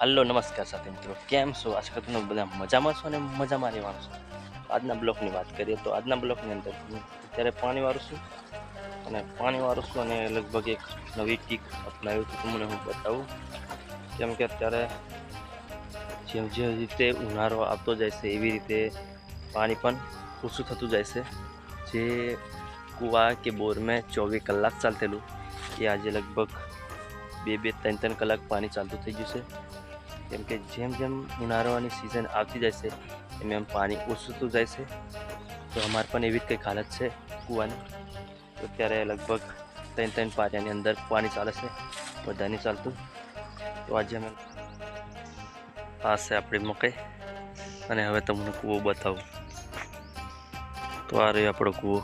Hello નમસ્કાર સાથે મિત્રો કેમ છો આશા કરતો તમે બધા મજામાં છો અને મજામાં રહેવાનું છો આજના બ્લોકની વાત કરીએ તો આજના બ્લોકની અંદર હું અત્યારે પાણી વાળું છું અને પાણી વાળું છું અને લગભગ એક નવી ટીક અપનાવ્યું તો તમને હું બતાવું કેમ કે અત્યારે જેમ જે રીતે ઉનાળો આવતો જાય છે એવી રીતે પાણી પણ ઓછું થતું જાય છે જે કૂવા કે બોરમાં ચોવીસ કલાક ચાલતેલું એ આજે લગભગ બે બે ત્રણ ત્રણ કલાક પાણી ચાલતું થઈ ગયું છે કેમ કે જેમ જેમ ઉનાળાની સિઝન આવતી જાય છે, એમ એમ પાણી ઓછું જાય છે. તો અમારે પણ એવી જ કંઈક હાલત છે કૂવાની. તો અત્યારે લગભગ ત્રણ ત્રણ પાટિયાની અંદર પાણી ચાલે છે, બધાની ચાલતું. તો આજે અમે આ છે આપણી મકાઈ, અને હવે તમને કૂવો બતાવું. તો આ રહ્યો આપણો કૂવો.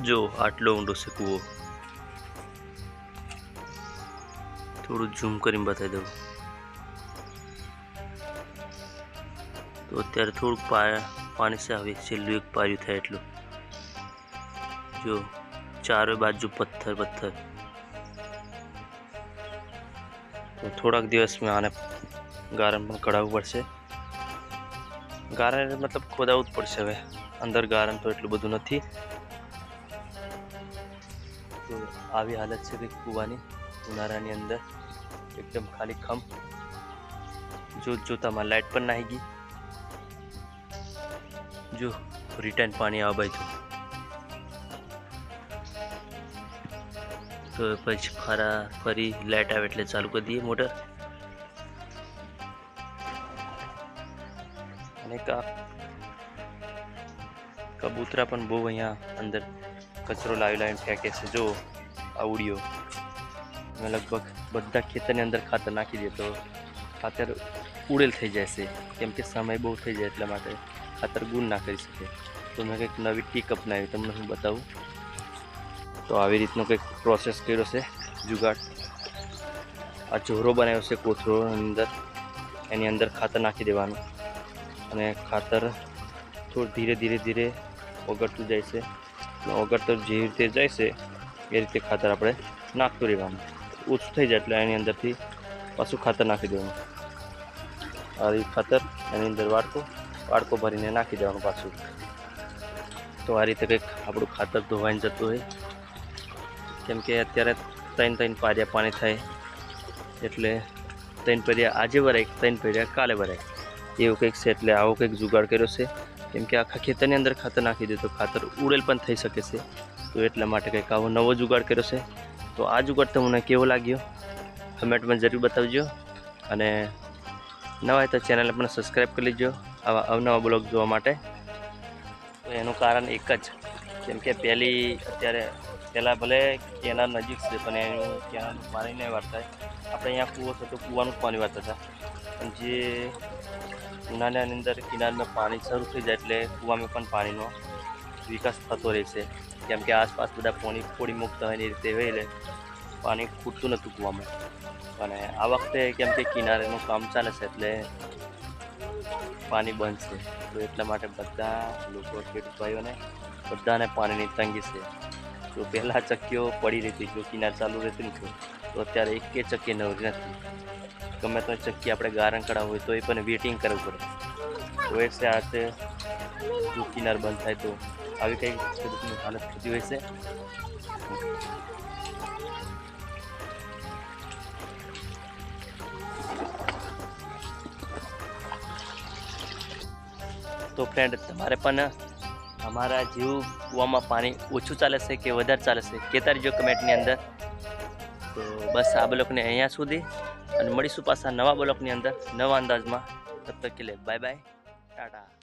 જો, આટલો ઊંડો છે કૂવો થોડું ઝૂમ કરીને બતાવી દઉં. તો અત્યારે થોડુંક પાણી છે આવે છેલ્લું એક પાયું થાય એટલું. જો ચારે બાજુ પથ્થર પથ્થર. તો થોડાક દિવસમાં આને ગારણ પણ કઢાવવું પડશે. ગારણ મતલબ ખોદાવવું જ પડશે હવે. અંદર ગારણ તો એટલું બધું નથી. તો આવી હાલત છે કંઈક કૂવાની, ઉનાળાની અંદર. એકદમ ખાલી ખમ. જોત જોતામાં લાઇટ પણ નાહી ગઈ. જો રિટર્ન પાણી આવે બાજુ તો પછી ફરા, ફરી લાઇટ આવે એટલે ચાલુ કરી દઈએ મોટર. અને કા કબૂતરા પણ બહુ અહીંયા અંદર કચરો લાવી લાવીને ફેંકે છે. જો આવડીઓ અમે લગભગ બધા ખેતરની અંદર ખાતર નાખી દે તો ખાતર ઉડેલ થઈ જાય છે કેમ કે સમય બહુ થઈ જાય એટલા માટે ખાતર ગુણ ના કરી શકે. તો મેં કંઈક નવી ટીક અપનાવી, તમને હું બતાવું. તો આવી રીતનો કંઈક પ્રોસેસ કર્યો છે જુગાડ. આ ચોરો બનાવ્યો છે કોથળોની અંદર. એની અંદર ખાતર નાખી દેવાનું. અને ખાતર થોડું ધીરે ધીરે ધીરે ઓગળતું જાય છે. તો જે રીતે જાય છે એ રીતે ખાતર આપણે નાખતું રહેવાનું. ઓછું થઈ જાય એટલે એની અંદરથી પાછું ખાતર નાખી દેવાનું. આ ખાતર એની અંદર વાડકો વાડકો ભરીને નાખી દેવાનું પાછું. તો આ રીતે કંઈક આપણું ખાતર ધોવાઈને જતું હોય. કેમ કે અત્યારે ત્રણ ત્રણ પાર્યા પાણી થાય. એટલે ત્રણ પરિયા આજે ભરાય ત્રણ પરિયા કાલે ભરાય એવું કંઈક છે એટલે આવો કંઈક જુગાડ કર્યો છે. કેમ કે આખા ખેતરની અંદર ખાતર નાખી દે તો ખાતર ઉડેલ પણ થઈ શકે છે. તો એટલા માટે કંઈક આવો નવો જુગાડ કર્યો છે. તો આ જુગાડ તમને કેવો લાગ્યો? કમેન્ટમાં જરૂર બતાવજો. અને નવા હોય તો ચેનલને પણ સબસ્ક્રાઈબ કરી લેજો. આવા અવનવા બ્લોગ જોવા માટે. તો એનું કારણ એક જ કેમ કે પહેલી અત્યારે પહેલાં ભલે કેનાર નજીક છે, પણ એનું કેનારનું પાણી નહીં વાળતા આપણે અહીંયા કૂવો છે તો કૂવાનું પાણી વાળતા હતા પણ જે ઉનાળાની અંદર કિનારમાં પાણી શરૂ થઈ જાય એટલે કૂવામાં પણ પાણીનો વિકાસ થતો રહેશે કેમ કે આસપાસ બધા પોણી થોડી મુક્ત હોય એ રીતે હોય એટલે પાણી ખૂટતું નહોતું કૂવામાં. અને આ વખતે કેમ કે કિનારેનું કામ ચાલે છે એટલે પાણી બંધ છે. તો એટલા માટે બધા લોકો ખેડૂત ભાઈઓને બધાને પાણીની તંગી છે. તો પહેલાં ચક્કીઓ પડી રહી હતી જો કિનાર ચાલુ રહેતી નથી તો અત્યારે એકે ચક્કી નવરી નથી. ગમે તો ચક્કી આપણે ગારણ હોય તો એ પણ વેટિંગ કરવું પડે. તો એ છે આ છે કિનાર બંધ થાય તો આવી કંઈક ખેડૂતની હાલત થતી હોય છે. તો ફ્રેન્ડ તમારે પણ અમારા જીવ કૂવામાં પાણી ઓછું ચાલે છે કે વધારે ચાલે છે? કહેતા રહીજો કમેન્ટની અંદર. તો બસ આ બ્લોકને અહીંયા સુધી. અને મળીશું પાછા નવા બ્લોકની અંદર, નવા અંદાજમાં. તબ તક કે લે, બાય બાય, ટાટા.